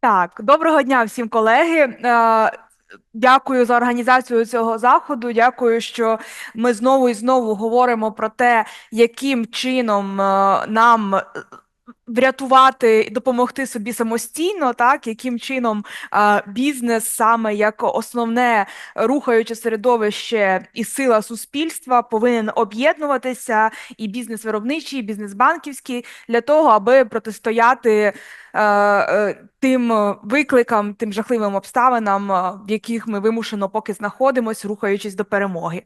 Так, доброго дня всім колеги. Е, Дякую за організацію цього заходу. Дякую, що ми знову і знову говоримо про те, яким чином е, нам врятувати і допомогти собі самостійно, так яким чином а, бізнес саме як основне рухаюче середовище і сила суспільства повинен об'єднуватися, і бізнес виробничий, і бізнес банківський для того, аби протистояти. Тим викликам, тим жахливим обставинам, в яких ми вимушено поки знаходимося, рухаючись до перемоги.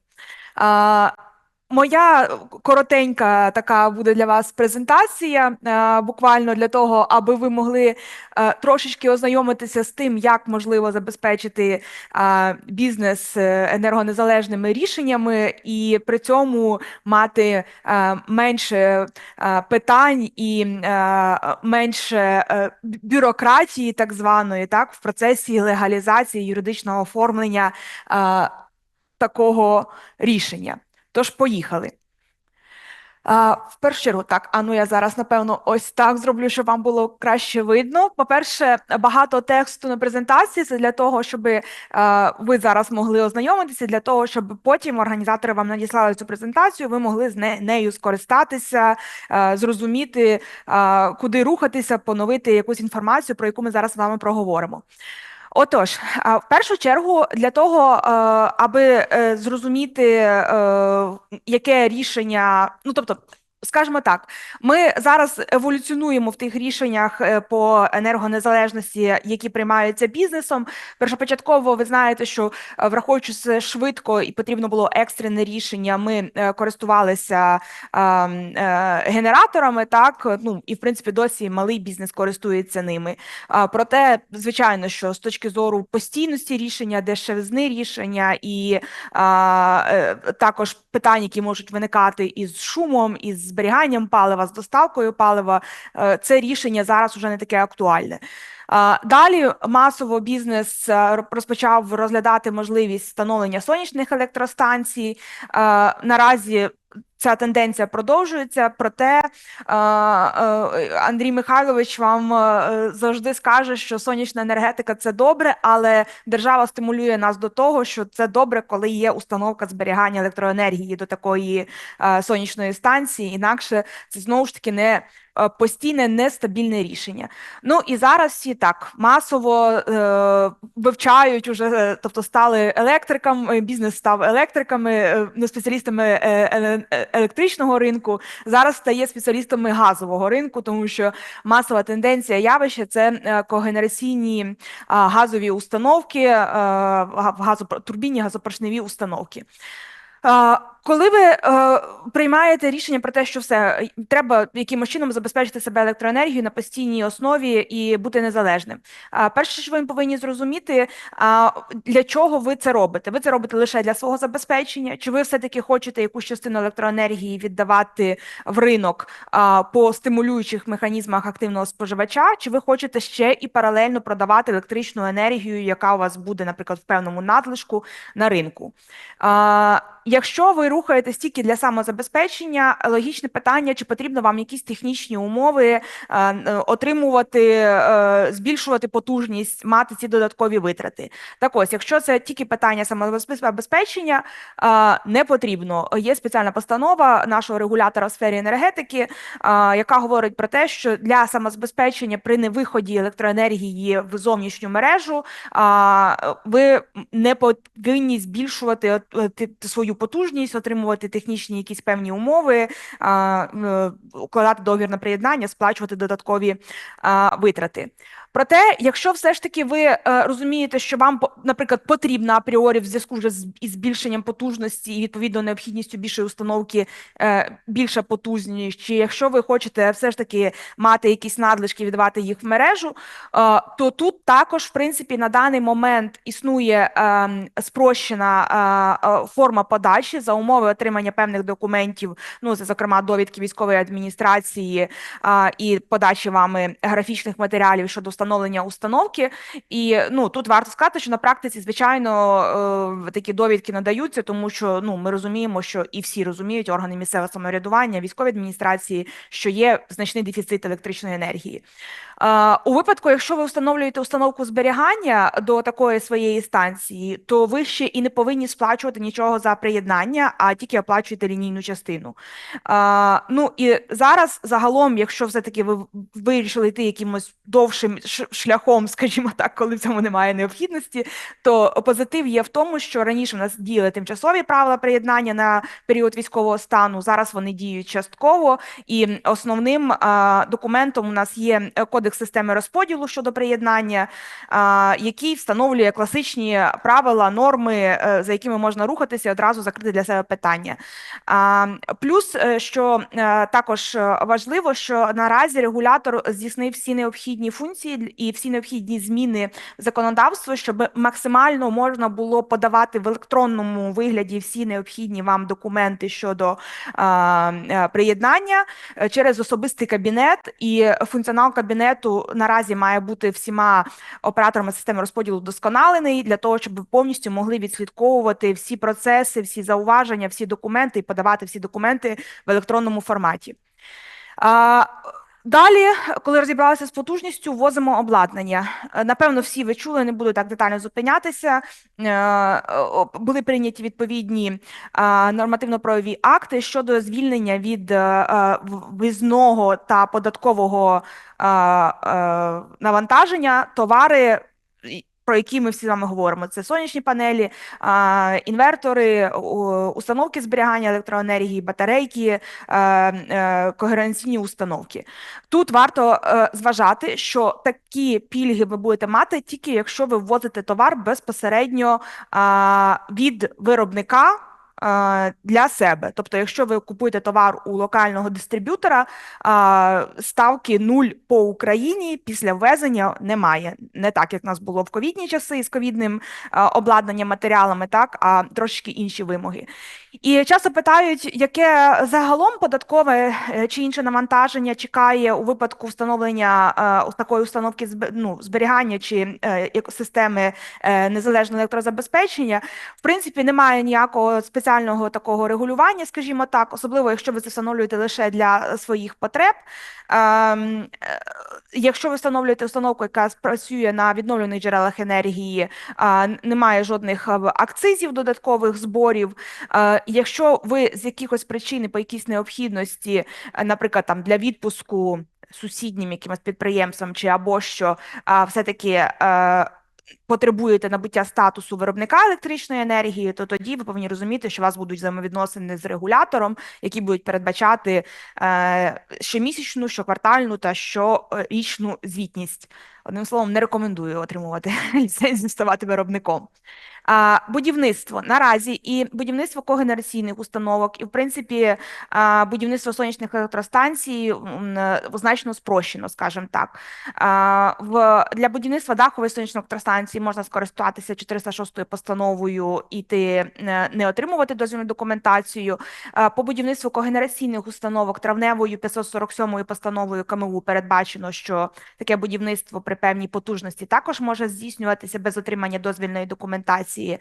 Моя коротенька така буде для вас презентація, е, буквально для того, аби ви могли е, трошечки ознайомитися з тим, як можливо забезпечити е, бізнес енергонезалежними рішеннями, і при цьому мати менше питань і менше бюрократії, так званої, так, в процесі легалізації юридичного оформлення такого рішення. Тож, поїхали. А, В першу чергу, так, а ну я зараз, напевно, ось так зроблю, щоб вам було краще видно. По-перше, багато тексту на презентації це для того, щоб а, ви зараз могли ознайомитися, для того, щоб потім організатори вам надіслали цю презентацію, ви могли з не, нею скористатися, а, зрозуміти, а, куди рухатися, поновити якусь інформацію, про яку ми зараз з вами проговоримо. Отож, в першу чергу, для того, е, аби е, зрозуміти, е, яке рішення, ну тобто. Скажімо так, ми зараз еволюціонуємо в тих рішеннях е, по енергонезалежності, які приймаються бізнесом. Першопочатково ви знаєте, що е, враховуючи швидко і потрібно було екстрене рішення. Ми е, користувалися генераторами, так ну і в принципі досі малий бізнес користується ними. Проте, звичайно, що з точки зору постійності рішення, дешевизни рішення і також питань, які можуть виникати із шумом, із зберіганням палива, з доставкою палива, е, це рішення зараз вже не таке актуальне. Далі масово бізнес е, розпочав розглядати можливість встановлення сонячних електростанцій. Е, наразі ця тенденція продовжується, проте Андрій Михайлович вам завжди скаже, що сонячна енергетика це добре, але держава стимулює нас до того, що це добре, коли є установка зберігання електроенергії до такої сонячної станції. Інакше це знову ж таки не Е, постійне нестабільне рішення. Ну і зараз всі так масово е, вивчають уже, е, тобто стали електриками, бізнес став електриками, е, не спеціалістами е, електричного ринку. Зараз стає спеціалістами газового ринку, тому що масова тенденція явища це когенераційні е, газові установки, е, газотурбінні газопоршневі установки. Коли ви е, приймаєте рішення про те, що все треба якимось чином забезпечити себе електроенергією на постійній основі і бути незалежним, а перше, що ви повинні зрозуміти, а для чого ви це робите? Ви це робите лише для свого забезпечення? Чи ви все таки хочете якусь частину електроенергії віддавати в ринок а, по стимулюючих механізмах активного споживача? Чи ви хочете ще і паралельно продавати електричну енергію, яка у вас буде, наприклад, в певному надлишку на ринку? А, Якщо ви рухаєтесь тільки для самозабезпечення, логічне питання, чи потрібно вам якісь технічні умови е, отримувати, е, збільшувати потужність, мати ці додаткові витрати. Так ось, якщо це тільки питання самозабезпечення, е, не потрібно. Є спеціальна постанова нашого регулятора в сфері енергетики, яка говорить про те, що для самозабезпечення при невиході електроенергії в зовнішню мережу ви не повинні збільшувати свою потужність, отримувати технічні якісь певні умови, укладати договір на приєднання, сплачувати додаткові витрати. Проте, якщо все ж таки ви е, розумієте, що вам наприклад потрібна апріорі в зв'язку вже з із збільшенням потужності і відповідно необхідністю більшої установки, е, більша потужність, чи якщо ви хочете все ж таки мати якісь надлишки, віддавати їх в мережу, е, то тут також, в принципі, на даний момент існує е, спрощена е, форма подачі за умови отримання певних документів, ну це зокрема довідки військової адміністрації е, і подачі вами графічних матеріалів щодо встановлення установки. І ну тут варто сказати, що на практиці, звичайно, такі довідки надаються, тому що ну ми розуміємо, що і всі розуміють органи місцевого самоврядування, військові адміністрації, що є значний дефіцит електричної енергії. У випадку, якщо ви встановлюєте установку зберігання до такої своєї станції, то ви ще і не повинні сплачувати нічого за приєднання, а тільки оплачуєте лінійну частину. Ну і зараз загалом, якщо все-таки ви вирішили йти якимось довшим шляхом, скажімо так, коли в цьому немає необхідності, то позитив є в тому, що раніше в нас діяли тимчасові правила приєднання на період військового стану. Зараз вони діють частково, і основним документом у нас є кодекс системи розподілу щодо приєднання, який встановлює класичні правила, норми, е, за якими можна рухатися, і одразу закрити для себе питання. Плюс, е, що е, також важливо, що наразі регулятор здійснив всі необхідні функції і всі необхідні зміни в законодавство, щоб максимально можна було подавати в електронному вигляді всі необхідні вам документи щодо приєднання через особистий кабінет і функціонал кабінету наразі має бути всіма операторами системи розподілу досконалений для того, щоб ви повністю могли відслідковувати всі процеси, всі зауваження, всі документи і подавати всі документи в електронному форматі. Далі, коли розібралися з потужністю, возимо обладнання. Напевно, всі ви чули, не буду так детально зупинятися. Е, були прийняті відповідні нормативно-правові акти щодо звільнення від визного та податкового навантаження товари про які ми всі з вами говоримо: це сонячні панелі, інвертори, установки зберігання електроенергії, батарейки, е, е, когеренційні установки. Тут варто е, зважати, що такі пільги ви будете мати тільки якщо ви ввозите товар безпосередньо від виробника для себе. Тобто, якщо ви купуєте товар у локального дистриб'ютора, ставки нуль по Україні після ввезення немає. Не так, як в нас було в ковідні часи з ковідним обладнанням, матеріалами, так, а трошки інші вимоги. І часто питають, яке загалом податкове е, чи інше навантаження чекає у випадку встановлення е, такої установки ну, зберігання чи е, системи незалежного електрозабезпечення. В принципі, немає ніякого спеціального такого регулювання, скажімо так, особливо якщо ви це встановлюєте лише для своїх потреб. Ем, якщо ви встановлюєте установку, яка працює на відновлених джерелах енергії, немає жодних акцизів, додаткових зборів. Якщо ви з якихось причин по якійсь необхідності, наприклад, там для відпуску сусіднім якимось підприємствам чи або що, все-таки потребуєте набуття статусу виробника електричної енергії, то тоді ви повинні розуміти, що у вас будуть взаємовідносини з регулятором, які будуть передбачати е, щомісячну, щоквартальну та щорічну звітність. Одним словом, не рекомендую отримувати ліцензію ставати виробником. Будівництво наразі і будівництво когенераційних установок, і в принципі будівництво сонячних електростанцій значно спрощено, скажімо так. В для будівництва дахової сонячної електростанції можна скористатися 406 постановою і ти не отримувати дозвільну документацію. По будівництву когенераційних установок травневою 547 постановою КМУ передбачено, що таке будівництво при певній потужності також може здійснюватися без отримання дозвільної документації.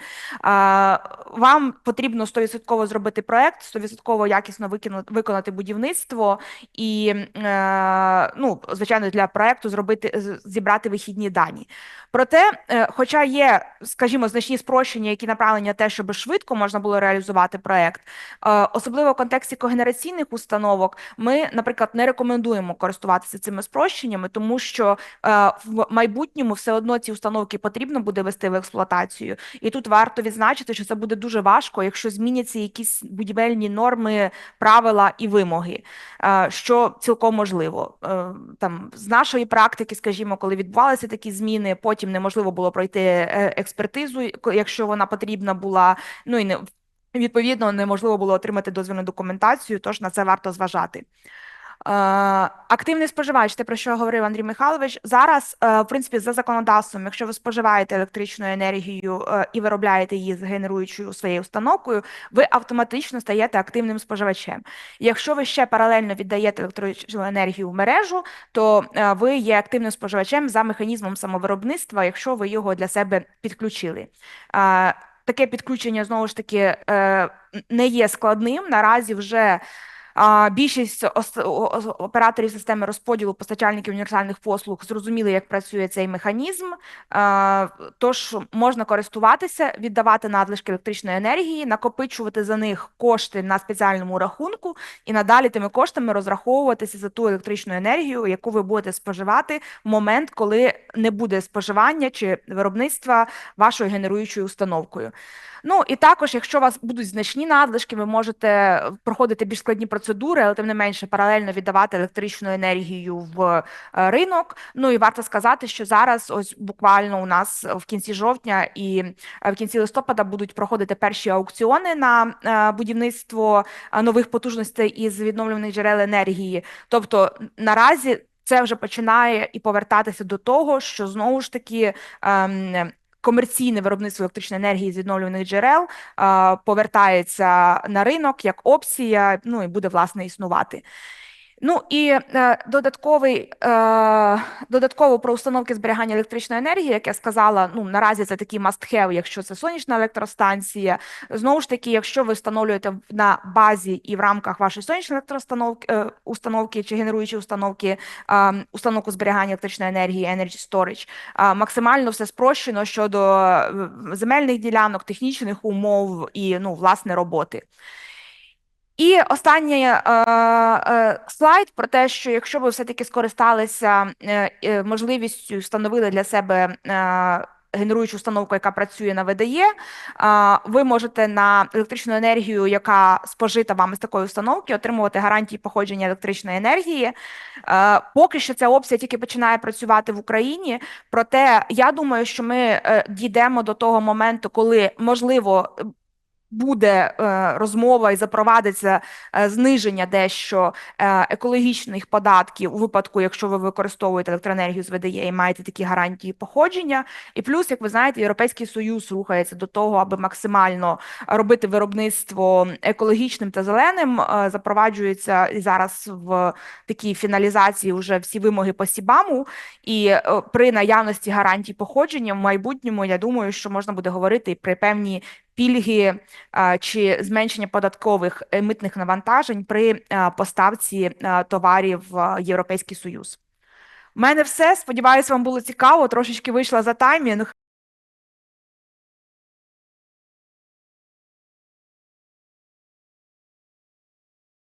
Вам потрібно 100% зробити проект, 100% якісно виконати будівництво і, е, ну, звичайно, для проекту зробити зібрати вихідні дані. Проте, е, хоча є, скажімо, значні спрощення, які направлені на те, щоб швидко можна було реалізувати проект, е, особливо в контексті когенераційних установок, ми, наприклад, не рекомендуємо користуватися цими спрощеннями, тому що в майбутньому все одно ці установки потрібно буде вести в експлуатацію. І тут варто відзначити, що це буде дуже важко, якщо зміняться якісь будівельні норми, правила і вимоги, е, що цілком можливо. Е, там з нашої практики, скажімо, коли відбувалися такі зміни, потім неможливо було пройти е, експертизу, якщо вона потрібна була. Ну і не відповідно неможливо було отримати дозвільну документацію, тож на це варто зважати. Е, Активний споживач, те про що говорив Андрій Михайлович. Зараз, е, в принципі, за законодавством, якщо ви споживаєте електричну енергію е, і виробляєте її з генеруючою своєю установкою, ви автоматично стаєте активним споживачем. Якщо ви ще паралельно віддаєте електричну енергію в мережу, то ви є активним споживачем за механізмом самовиробництва, якщо ви його для себе підключили. Таке підключення знову ж таки не є складним. Наразі вже Більшість операторів системи розподілу постачальників універсальних послуг зрозуміли, як працює цей механізм. Тож можна користуватися, віддавати надлишки електричної енергії, накопичувати за них кошти на спеціальному рахунку і надалі тими коштами розраховуватися за ту електричну енергію, яку ви будете споживати в момент, коли не буде споживання чи виробництва вашою генеруючою установкою. Ну і також, якщо у вас будуть значні надлишки, ви можете проходити більш складні процедури, але тим не менше паралельно віддавати електричну енергію в е, ринок. Ну і варто сказати, що зараз, ось буквально у нас в кінці жовтня і е, в кінці листопада будуть проходити перші аукціони на е, будівництво нових потужностей із відновлюваних джерел енергії. Тобто наразі. Це вже починає і повертатися до того, що знову ж таки ем, комерційне виробництво електричної енергії з відновлюваних джерел е, повертається на ринок як опція, ну і буде власне існувати. Ну і е, додатковий е, додатково про установки зберігання електричної енергії, як я сказала, ну наразі це такий must-have, якщо це сонячна електростанція. Знову ж таки, якщо ви встановлюєте на базі і в рамках вашої сонячної електроустановки е, установки чи генеруючої установки установку зберігання електричної енергії Energy Storage, максимально все спрощено щодо земельних ділянок, технічних умов і ну власне роботи. І останній е, е, слайд про те, що якщо ви все-таки скористалися е, е, можливістю, встановили для себе е, генеруючу установку, яка працює на ВДЕ, е, ви можете на електричну енергію, яка спожита вами з такої установки, отримувати гарантії походження електричної енергії. Е, Поки що ця опція тільки починає працювати в Україні. Проте я думаю, що ми е, дійдемо до того моменту, коли можливо буде е, розмова і запровадиться е, зниження дещо е, екологічних податків у випадку, якщо ви використовуєте електроенергію з ВДЕ і маєте такі гарантії походження. І плюс, як ви знаєте, Європейський Союз рухається до того, аби максимально робити виробництво екологічним та зеленим. Запроваджується і зараз в такій фіналізації вже всі вимоги по Сібаму. І при наявності гарантій походження в майбутньому, я думаю, що можна буде говорити і при певні пільги чи зменшення податкових е, митних навантажень при поставці товарів в Європейський Союз. У мене все. Сподіваюсь, вам було цікаво. Трошечки вийшла за таймінг.